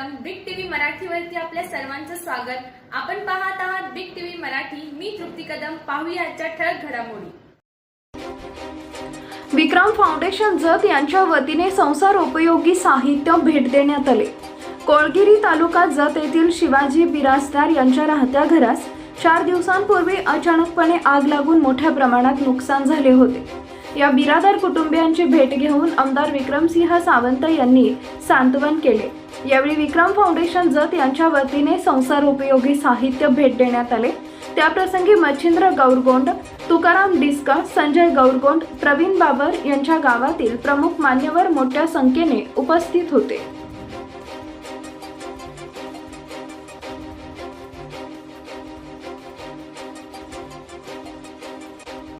मराठीवरती आपल्या सर्वांचं स्वागत. आपण पाहत आहात बिग टीव्ही मराठी. मी तृप्ती कदम. पाहूया आजच्या ठळक घडामोडी. विक्रम फाउंडेशन जत यांच्या वतीने संसार उपयोगी साहित्य भेट देण्यात आले. कोळगिरी तालुका जत येथील शिवाजी बिराजदार यांच्या राहत्या घरास चार दिवसांपूर्वी अचानकपणे आग लागून मोठ्या प्रमाणात नुकसान झाले होते. या बिरादार कुटुंबियांची भेट घेऊन आमदार विक्रमसिंह सावंत यांनी सांत्वन केले. यावेळी विक्रम फाउंडेशन जत यांच्या वतीने संसार उपयोगी साहित्य भेट देण्यात आले. त्याप्रसंगी मच्छिंद्र गौरगोंड तुकाराम डिस्का संजय गौरगोंड प्रवीण बाबर यांच्या गावातील प्रमुख मान्यवर मोठ्या संख्येने उपस्थित होते.